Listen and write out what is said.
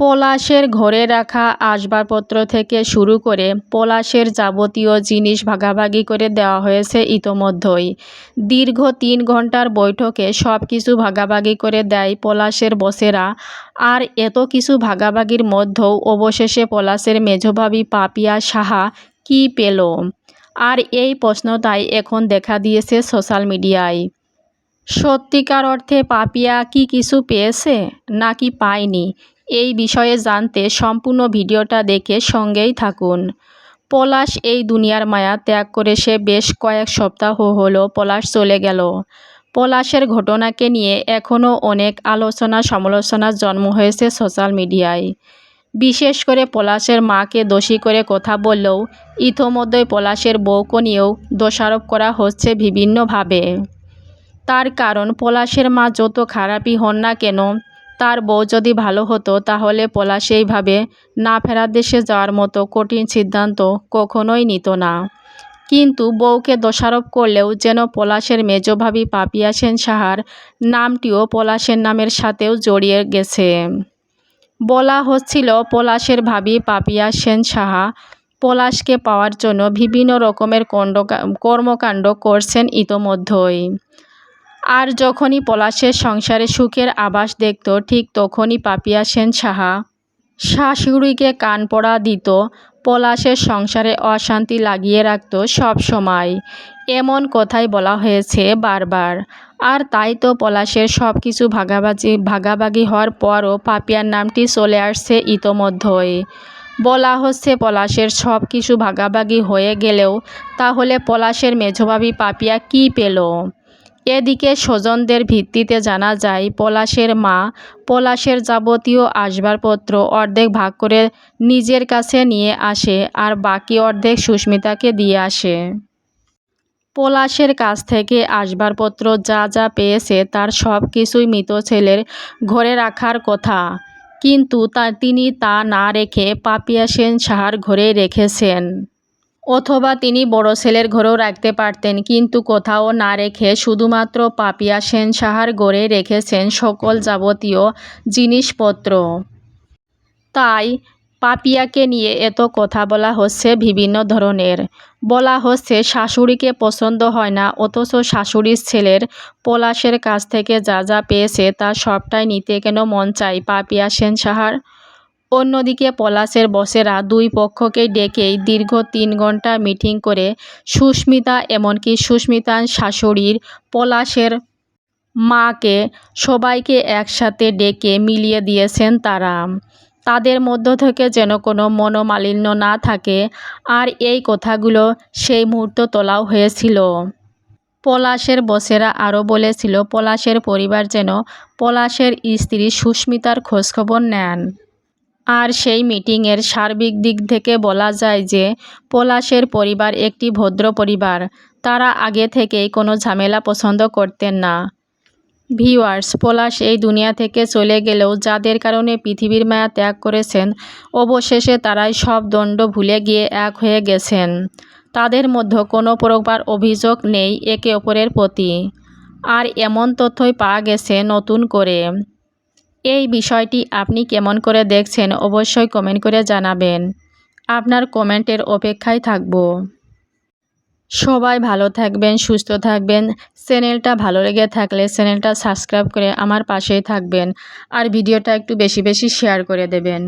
পলাশের ঘরে রাখা আসবাবপত্র থেকে শুরু করে পলাশের যাবতীয় জিনিস ভাগাভাগি করে দেওয়া হয়েছে ইতোমধ্যেই। দীর্ঘ তিন ঘণ্টার বৈঠকে সব কিছু ভাগাভাগি করে দেয় পলাশের বসেরা। আর এত কিছু ভাগাভাগির মধ্যেও অবশেষে পলাশের মেজভাবি পাপিয়া সাহা কি পেল? আর এই প্রশ্নটাই এখন দেখা দিয়েছে সোশ্যাল মিডিয়ায়। সত্যিকার অর্থে পাপিয়া কি কিছু পেয়েছে? নাকি পায়নি? এই বিষয়ে জানতে সম্পূর্ণ ভিডিওটা দেখে সঙ্গেই থাকুন। পলাশ এই দুনিয়ার মায়া ত্যাগ করে সে বেশ কয়েক সপ্তাহ হলো পলাশ চলে গেল। পলাশের ঘটনাকে নিয়ে এখনও অনেক আলোচনা সমালোচনার জন্ম হয়েছে সোশ্যাল মিডিয়ায়। বিশেষ করে পলাশের মাকে দোষী করে কথা বললেও ইতোমধ্যেই পলাশের বউকে নিয়েও দোষারোপ করা হচ্ছে বিভিন্নভাবে। তার কারণ, পলাশের মা যত খারাপই হন না কেন তার বউ যদি ভালো হতো, তাহলে পলাশ এইভাবে না ফেরার দেশে যাওয়ার মতো কঠিন সিদ্ধান্ত কখনোই নিত না। কিন্তু বউকে দোষারোপ করলেও যেন পলাশের মেজভাবি পাপিয়া সেন সাহার নামটিও পলাশের নামের সাথেও জড়িয়ে গেছে। বলা হচ্ছিল পলাশের ভাবি পাপিয়া সেন সাহা পলাশকে পাওয়ার জন্য বিভিন্ন রকমের কণ্ড কর্মকাণ্ড করছেন ইতোমধ্যেই। আর যখনই পলাশের সংসারে সুখের আভাস দেখত, ঠিক তখনই পাপিয়া সেন সাহা শাশুড়িকে কান পড়া দিত। পলাশের সংসারে অশান্তি লাগিয়ে রাখত সব সময়। এমন কথাই বলা হয়েছে বারবার। আর তাই তো পলাশের সব কিছু ভাগাভাগি ভাগাভাগি হওয়ার পরও পাপিয়ার নামটি চলে আসছে ইতোমধ্যেই। বলা হচ্ছে পলাশের সব কিছু ভাগাভাগি হয়ে গেলেও তাহলে পলাশের মেঝভাবি পাপিয়া কি পেল? এদিকে স্বজনদের ভিত্তিতে জানা যায়, পলাশের মা, পলাশের যাবতীয় আসবাবপত্র অর্ধেক ভাগ করে নিজের কাছে নিয়ে আসে আর বাকি অর্ধেক সুস্মিতাকে দিয়ে আসে। পলাশের কাছ থেকে আসবাবপত্র যা যা পেয়েছে তার সব কিছুই মৃত ছেলের ঘরে রাখার কথা। কিন্তু তা তিনি তা না রেখে পাপিয়া সেন সাহার ঘরে রেখেছেন। অথবা তিনি বড় ছেলের ঘরেও রাখতে পারতেন কিন্তু কোথাও না রেখে শুধুমাত্র পাপিয়া সেন সাহার গড়ে রেখেছেন সকল যাবতীয় জিনিসপত্র। তাই পাপিয়াকে নিয়ে এত কথা বলা হচ্ছে বিভিন্ন ধরনের। বলা হচ্ছে শাশুড়িকে পছন্দ হয় না অথচ শাশুড়ির ছেলের পলাশের কাছ থেকে যা যা পেয়েছে তা সবটাই নিতে কেন মন চাই পাপিয়া সেন সাহার অন্যদিকে পলাশের বসেরা দুই পক্ষকেই ডেকেই দীর্ঘ তিন ঘণ্টা মিটিং করে সুস্মিতা, এমনকি সুস্মিতার শাশুড়ির পলাশের মাকে সবাইকে একসাথে ডেকে মিলিয়ে দিয়েছেন তারা। তাদের মধ্য থেকে যেন কোনো মনোমালিন্য না থাকে, আর এই কথাগুলো সেই মুহূর্ত তোলাও হয়েছিল। পলাশের বসেরা আরও বলেছিল, পলাশের পরিবার যেন পলাশের স্ত্রী সুস্মিতার খোঁজখবর নেন। আর সেই মিটিংয়ের সার্বিক দিক থেকে বলা যায় যে, পলাশের পরিবার একটি ভদ্র পরিবার। তারা আগে থেকেই কোনো ঝামেলা পছন্দ করতেন না। ভিওয়ার্স পলাশ এই দুনিয়া থেকে চলে গেলেও যাদের কারণে পৃথিবীর মায়া ত্যাগ করেছেন, অবশেষে তারাই সব দণ্ড ভুলে গিয়ে এক হয়ে গেছেন। তাদের মধ্যে কোনো প্রকার অভিযোগ নেই একে অপরের প্রতি। আর এমন তথ্যই পাওয়া গেছে নতুন করে। এই বিষয়টি আপনি কেমন করে দেখছেন অবশ্যই কমেন্ট করে জানাবেন। আপনার কমেন্টের অপেক্ষায় থাকব। সবাই ভালো থাকবেন, সুস্থ থাকবেন। চ্যানেলটা ভালো লেগে থাকলে চ্যানেলটা সাবস্ক্রাইব করে আমার পাশেই থাকবেন। আর ভিডিওটা একটু বেশি বেশি শেয়ার করে দেবেন।